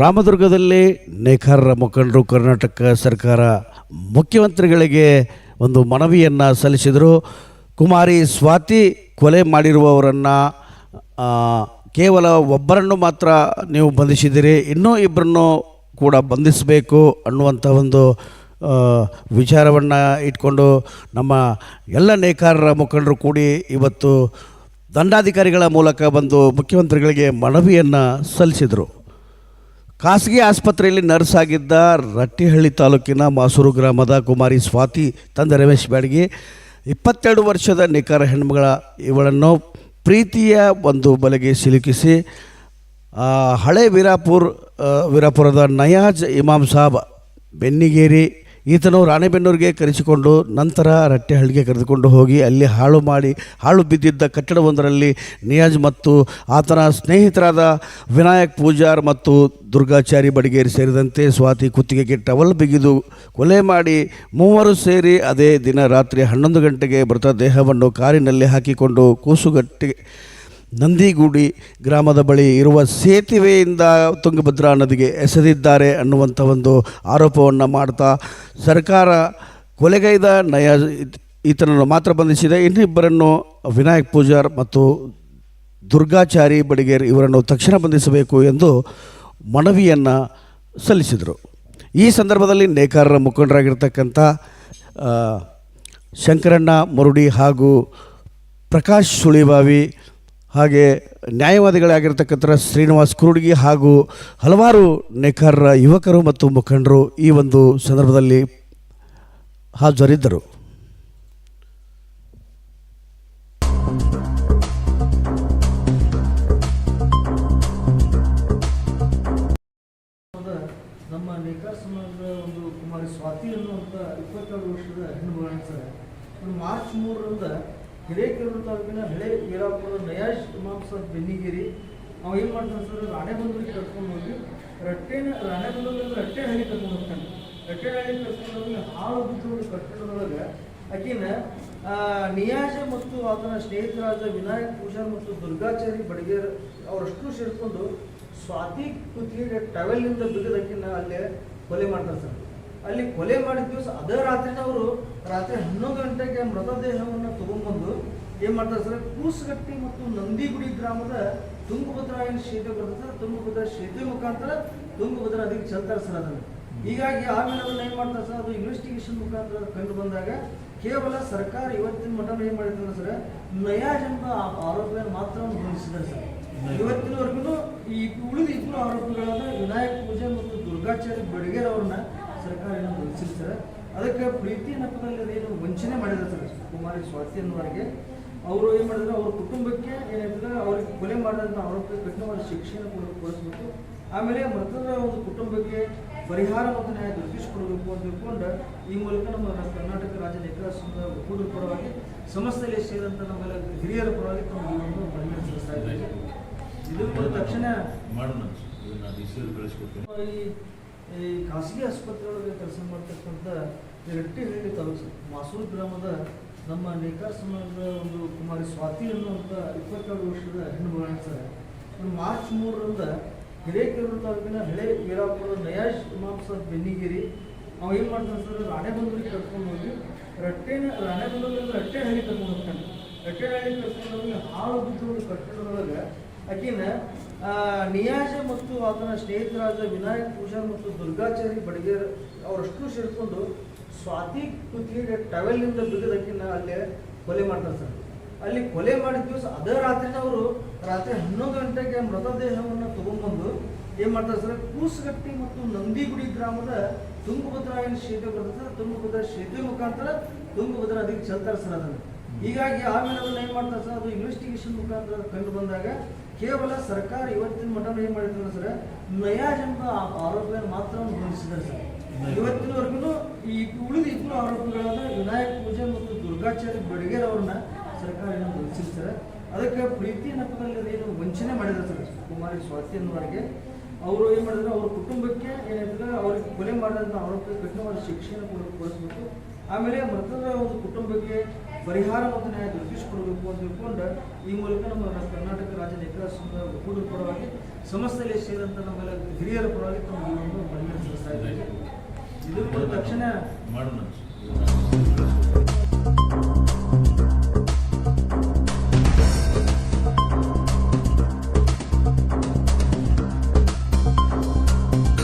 ರಾಮದುರ್ಗದಲ್ಲಿ ನೇಕಾರರ ಮುಖಂಡರು ಕರ್ನಾಟಕ ಸರ್ಕಾರ ಮುಖ್ಯಮಂತ್ರಿಗಳಿಗೆ ಒಂದು ಮನವಿಯನ್ನು ಸಲ್ಲಿಸಿದರು. ಕುಮಾರಿ ಸ್ವಾತಿ ಕೊಲೆ ಮಾಡಿರುವವರನ್ನು ಕೇವಲ ಒಬ್ಬರನ್ನು ಮಾತ್ರ ನೀವು ಬಂಧಿಸಿದ್ದೀರಿ, ಇನ್ನೂ ಇಬ್ಬರನ್ನು ಕೂಡ ಬಂಧಿಸಬೇಕು ಅನ್ನುವಂಥ ಒಂದು ವಿಚಾರವನ್ನು ಇಟ್ಕೊಂಡು ನಮ್ಮ ಎಲ್ಲ ನೇಕಾರರ ಮುಖಂಡರು ಕೂಡಿ ಇವತ್ತು ದಂಡಾಧಿಕಾರಿಗಳ ಮೂಲಕ ಬಂದು ಮುಖ್ಯಮಂತ್ರಿಗಳಿಗೆ ಮನವಿಯನ್ನು ಸಲ್ಲಿಸಿದರು. ಖಾಸಗಿ ಆಸ್ಪತ್ರೆಯಲ್ಲಿ ನರ್ಸ್ ಆಗಿದ್ದ ರಟ್ಟಿಹಳ್ಳಿ ತಾಲೂಕಿನ ಮಾಸೂರು ಗ್ರಾಮದ ಕುಮಾರಿ ಸ್ವಾತಿ, ತಂದೆ ರಮೇಶ್ ಬ್ಯಾಡ್ಗಿ, ಇಪ್ಪತ್ತೆರಡು ವರ್ಷದ ನಿಖರ ಹೆಣ್ಮಗಳ ಇವಳನ್ನು ಪ್ರೀತಿಯ ಒಂದು ಬಲೆಗೆ ಸಿಲುಕಿಸಿ ಹಳೆ ವೀರಾಪುರ್ ವೀರಾಪುರದ ನಯಾಜ್ ಇಮಾಮ್ ಸಾಬ್, ಬೆನ್ನಿಗೇರಿ ಈತನು ರಾಣೆಬೆನ್ನೂರಿಗೆ ಕರೆಸಿಕೊಂಡು ನಂತರ ರಟ್ಟೆಹಳ್ಳಿಗೆ ಕರೆದುಕೊಂಡು ಹೋಗಿ ಅಲ್ಲಿ ಹಾಳು ಮಾಡಿ, ಹಾಳು ಬಿದ್ದಿದ್ದ ಕಟ್ಟಡವೊಂದರಲ್ಲಿ ನಿಯಾಜ್ ಮತ್ತು ಆತನ ಸ್ನೇಹಿತರಾದ ವಿನಾಯಕ್ ಪೂಜಾರ್ ಮತ್ತು ದುರ್ಗಾಚಾರಿ ಬಡಿಗೇರಿ ಸೇರಿದಂತೆ ಸ್ವಾತಿ ಕುತ್ತಿಗೆಗೆ ಟವಲ್ ಬಿಗಿದು ಕೊಲೆ ಮಾಡಿ ಮೂವರು ಸೇರಿ ಅದೇ ದಿನ ರಾತ್ರಿ ಹನ್ನೊಂದು ಗಂಟೆಗೆ ಮೃತದೇಹವನ್ನು ಕಾರಿನಲ್ಲಿ ಹಾಕಿಕೊಂಡು ಕೂಸುಗಟ್ಟಿ ನಂದಿಗೂಡಿ ಗ್ರಾಮದ ಬಳಿ ಇರುವ ಸೇತುವೆಯಿಂದ ತುಂಗಭದ್ರಾ ನದಿಗೆ ಎಸೆದಿದ್ದಾರೆ ಅನ್ನುವಂಥ ಒಂದು ಆರೋಪವನ್ನು ಮಾಡ್ತಾ ಸರ್ಕಾರ ಕೊಲೆಗೈದ ನಯ ಈತನನ್ನು ಮಾತ್ರ ಬಂಧಿಸಿದೆ. ಇನ್ನಿಬ್ಬರನ್ನು ವಿನಾಯಕ್ ಪೂಜಾರ್ ಮತ್ತು ದುರ್ಗಾಚಾರಿ ಬಡಿಗೇರ್ ಇವರನ್ನು ತಕ್ಷಣ ಬಂಧಿಸಬೇಕು ಎಂದು ಮನವಿಯನ್ನು ಸಲ್ಲಿಸಿದರು. ಈ ಸಂದರ್ಭದಲ್ಲಿ ನೇಕಾರರ ಮುಖಂಡರಾಗಿರ್ತಕ್ಕಂಥ ಶಂಕರಣ್ಣ ಮುರುಡಿ ಹಾಗೂ ಪ್ರಕಾಶ್ ಸುಳಿಬಾವಿ ಹಾಗೆ ನ್ಯಾಯವಾದಿಗಳಾಗಿರ್ತಕ್ಕಂಥ ಶ್ರೀನಿವಾಸ್ ಕುರುಡ್ಗಿ ಹಾಗೂ ಹಲವಾರು ನೇಕಾರರ ಯುವಕರು ಮತ್ತು ಮುಖಂಡರು ಈ ಒಂದು ಸಂದರ್ಭದಲ್ಲಿ ಹಾಜರಿದ್ದರು. ಮಾರ್ಚ್ ಮೂರರಿಂದ ಹಿರೇಕೆರೂರು ತಾಲೂಕಿನ ಹಳೆ ವೀರಾಪುರ ನಯಾಶ್ ಸಾಬ್ ಬೆನ್ನಿಗೇರಿ, ಅವ ಏನು ಮಾಡ್ತಾನೆ ಸರ್? ರಾಣೆಬಂದೂರಿಗೆ ಕರ್ಕೊಂಡು ಹೋಗಿ ರಟ್ಟೆನ ರಾಣೆಬಂದೂರಿಂದ ರಟ್ಟೆಹಳ್ಳಿ ಕರ್ಕೊಂಡು ಹೋಗ್ತಾನೆ. ರಟ್ಟೆಹಳ್ಳಿ ಕರ್ಕೊಂಡು ಹೋಗಿ ಹಾಳು ಬಿದ್ದು ಕಟ್ಟಡದೊಳಗೆ ಆಕಿನ ನಿಯಾಜ ಮತ್ತು ಆತನ ಸ್ನೇಹಿತರಾದ ವಿನಾಯಕ್ ಪೂಜಾರ್ ಮತ್ತು ದುರ್ಗಾಚಾರಿ ಬಡಗೇರ್ ಅವರಷ್ಟು ಸೇರಿಕೊಂಡು ಸ್ವಾತಿ ಕುತ್ತಿಗೆ ಟವೆಲ್ನಿಂದ ಬಿಗದಕ್ಕಿನ್ನ ಅಲ್ಲೇ ಕೊಲೆ ಮಾಡ್ತಾರೆ ಸರ್. ಅಲ್ಲಿ ಕೊಲೆ ಮಾಡಿದ ದಿವಸ ಅದೇ ರಾತ್ರಿನ ಅವರು ರಾತ್ರಿ ಹನ್ನೊಂದು ಗಂಟೆಗೆ ಮೃತದೇಹವನ್ನು ತಗೊಂಡ್ಬಂದು ಏನ್ ಮಾಡ್ತಾರೆ ಸರ್? ಕೂಸುಗಟ್ಟಿ ಮತ್ತು ನಂದಿಗುಡಿ ಗ್ರಾಮದ ತುಂಗಭದ್ರಾ ಏನು ಸೇತುವೆ ಬರ್ತದೆ ತುಂಗಭದ್ರಾ ಸೇತುವೆ ಮುಖಾಂತರ ತುಂಗಭದ್ರಾ ಅದಕ್ಕೆ ಚೆಲ್ತಾರೆ ಸರ್ ಅದನ್ನು. ಹೀಗಾಗಿ ಆಮೇಲೆ ಅದನ್ನ ಏನ್ ಮಾಡ್ತಾರೆ ಸರ್? ಅದು ಇನ್ವೆಸ್ಟಿಗೇಷನ್ ಮುಖಾಂತರ ಕಂಡು ಬಂದಾಗ ಕೇವಲ ಸರ್ಕಾರ ಇವತ್ತಿನ ಮಟ್ಟ ಏನ್ ಮಾಡಿದ್ರು ಸರ್? ನಯಾಜ್ ಎಂಬ ಆರೋಪಿಯನ್ನು ಮಾತ್ರ ಬಂಧಿಸಿದ್ದಾರೆ ಸರ್ ಇವತ್ತಿನವರೆಗೂ ಈ ಉಳಿದ ಇಬ್ಬರು ಆರೋಪಿಗಳಾದ ವಿನಾಯಕ್ ಪೂಜೆ ಮತ್ತು ದುರ್ಗಾಚಾರ್ಯ ಬಡಿಗೇರ್ ಅವ್ರನ್ನ ಸರ್ಕಾರ ಏನು ವಂಚಿಸ್ತಾರೆ ಅದಕ್ಕೆ ಪ್ರೀತಿ ನೆಪದಲ್ಲಿ ಅದೇನು ವಂಚನೆ ಮಾಡಿರ್ತಾರೆ ಕುಮಾರಿ ಸ್ವಾತಿ ಅನ್ನೋರಿಗೆ ಅವರು ಏನು ಮಾಡಿದ್ರು ಅವ್ರ ಕುಟುಂಬಕ್ಕೆ ಏನಿದ್ರೆ ಅವ್ರಿಗೆ ಕೊಲೆ ಮಾಡಿದಂಥ ಆರೋಪಕ್ಕೆ ಕಠಿಣವಾದ ಕೊಡ ಕೊಡಿಸ್ಬೇಕು ಆಮೇಲೆ ಮೃತದ ಒಂದು ಕುಟುಂಬಕ್ಕೆ ಪರಿಹಾರ ಮತ್ತು ನ್ಯಾಯ ದೊರಕಿಸಿಕೊಡಬೇಕು ಅಂತ ತಿಳ್ಕೊಂಡು ಈ ಮೂಲಕ ನಮ್ಮ ಕರ್ನಾಟಕ ರಾಜ್ಯದ ನೇಕಾರ ಸಂಘದ ಒಕ್ಕೂಟದ ಪರವಾಗಿ ಸಮಸ್ಯೆಯಲ್ಲಿ ಸೇರಿದಂಥ ನಮ್ಮೆಲ್ಲ ಹಿರಿಯರ ಪರವಾಗಿ ತಮ್ಮ ಈ ಒಂದು ಮನವಿ ಸಲ್ಲಿಸ್ತಾ ಇದ್ದೀವಿ ಇದು ಕೂಡ ತಕ್ಷಣ ಮಾಡೋಣ ಈ ಈ ಖಾಸಗಿ ಆಸ್ಪತ್ರೆಗಳಿಗೆ ಕೆಲಸ ಮಾಡ್ತಕ್ಕಂಥ ರಟ್ಟಿಹಳ್ಳಿ ತಾಲೂಕು, ಮಾಸೂರು ಗ್ರಾಮದ ನಮ್ಮ ನೇಕಾರ ಸಮಾಜದ ಒಂದು ಕುಮಾರಿ ಸ್ವಾತಿ ಅನ್ನುವಂಥ ಇಪ್ಪತ್ತೆರಡು ವರ್ಷದ ಹೆಣ್ಣುಮಗಳನ್ನ ಸರ್. ಇವ್ರು ಮಾರ್ಚ್ ಮೂರರಿಂದ ಹಿರೇಕೆರೂರು ತಾಲೂಕಿನ ಹಳೆ ವೀರಾಪುರದ ನಯಾಜ್ ಇಮಾಮ್ ಸಾಬ್ ಬೆನ್ನಿಗೇರಿ, ಅವ ಏನು ಮಾಡ್ತಾನೆ ಸರ್, ರಾಣೆಬಂದೂರಿಗೆ ಕರ್ಕೊಂಡು ಹೋಗಿ ರಟ್ಟೆನ, ರಾಣೆಬಂದೂರಿಂದ ರಟ್ಟೆಹಳ್ಳಿ ಕರ್ಕೊಂಡು ಹೋಗ್ತಾನೆ. ರಟ್ಟೆಹಳ್ಳಿ ಕರ್ಕೊಂಡು ಹೋಗಿ ಹಾಳು ಬಿದ್ದ ಕಟ್ಟಡದೊಳಗೆ ಆಕಿನ ನಿಯಾಜ ಮತ್ತು ಆತನ ಸ್ನೇಹಿತರಾದ ವಿನಾಯಕ್ ಪೂಜಾರ್ ಮತ್ತು ದುರ್ಗಾಚಾರಿ ಬಡಗೇರ್ ಅವರಷ್ಟು ಸೇರಿಕೊಂಡು ಸ್ವಾತಿ ಕುತ್ತಿಗೆ ಟವೆಲ್ನಿಂದ ಬಿಗದಕ್ಕಿನ ಅಲ್ಲೇ ಕೊಲೆ ಮಾಡ್ತಾರೆ ಸರ್. ಅಲ್ಲಿ ಕೊಲೆ ಮಾಡಿದ ದಿವಸ ಅದೇ ರಾತ್ರಿನ ಅವರು ರಾತ್ರಿ ಹನ್ನೊಂದು ಗಂಟೆಗೆ ಮೃತದೇಹವನ್ನು ತಗೊಂಡ್ಬಂದು ಏನ್ ಮಾಡ್ತಾರೆ ಸರ್, ಕೂಸುಗಟ್ಟಿ ಮತ್ತು ನಂದಿಗುಡಿ ಗ್ರಾಮದ ತುಂಗಭದ್ರಾ ಸೇತುವೆ ಬರ್ತದೆ ತುಂಗಭದ್ರಾ ಸೇತುವೆ ಮುಖಾಂತರ ತುಂಗಭದ್ರಾ ಅದಕ್ಕೆ ಚೆಲ್ತಾರೆ ಸರ್ ಅದನ್ನು. ಹೀಗಾಗಿ ಆಮೇಲೆ ಅದನ್ನ ಏನ್ ಮಾಡ್ತಾರೆ ಸರ್, ಅದು ಇನ್ವೆಸ್ಟಿಗೇಷನ್ ಮುಖಾಂತರ ಕಂಡು ಬಂದಾಗ ಕೇವಲ ಸರ್ಕಾರ ಇವತ್ತಿನ ಮಟ್ಟ ಏನ್ ಮಾಡಿದ್ರು ಸರ್ ನಯಾಜ್ ಎಂಬ ಆರೋಪಿಯನ್ನು ಮಾತ್ರ ಬಂಧಿಸಿದ್ದಾರೆ ಸರ್. ಇವತ್ತಿನವರೆಗೂ ಈ ಉಳಿದ ಇಬ್ಬರು ಆರೋಪಿಗಳಾದ ವಿನಾಯಕ್ ಪೂಜೆ ಮತ್ತು ದುರ್ಗಾಚಾರ್ಯ ಬಡಗೇರ್ ಅವ್ರನ್ನ ಸರ್ಕಾರ ಏನೋ ಸರ್ ಅದಕ್ಕೆ ಪ್ರೀತಿ ನೆಪದಲ್ಲಿ ಅದೇನು ವಂಚನೆ ಮಾಡಿದ್ರು ಸರ್ ಕುಮಾರಿ ಸ್ವಾತಿ ಅನ್ನೋರಿಗೆ. ಅವರು ಏನು ಮಾಡಿದ್ರು ಅವ್ರ ಕುಟುಂಬಕ್ಕೆ ಏನಿದ್ರೆ ಅವ್ರಿಗೆ ಕೊಲೆ ಮಾಡಿದಂಥ ಆರೋಪಿ ಕಠಿಣವಾದ ಶಿಕ್ಷೆಯನ್ನು ಕೊಡ ಕೊಡಿಸ್ಬೇಕು ಆಮೇಲೆ ಮೃತದ ಒಂದು ಕುಟುಂಬಕ್ಕೆ ಪರಿಹಾರ ಮತ್ತು ನ್ಯಾಯ ದೊರಕಿಸಿಕೊಡಬೇಕು ಅಂತ ತಿಳ್ಕೊಂಡು ಈ ಮೂಲಕ ನಮ್ಮ ಕರ್ನಾಟಕ ರಾಜ್ಯದ ಸುಂದರ ಒಕ್ಕೂಟದ ಪರವಾಗಿ ಸಮಸ್ಯೆಯಲ್ಲಿ ಸೇರಿದಂಥ ನಮ್ಮೆಲ್ಲ ಹಿರಿಯರ ಪರವಾಗಿ ತಮ್ಮ ಮನವಿ ಸಲ್ಲಿಸ್ತಾ ಇದ್ದೀವಿ. ಇದ್ರ ತಕ್ಷಣ ಮಾಡೋಣ.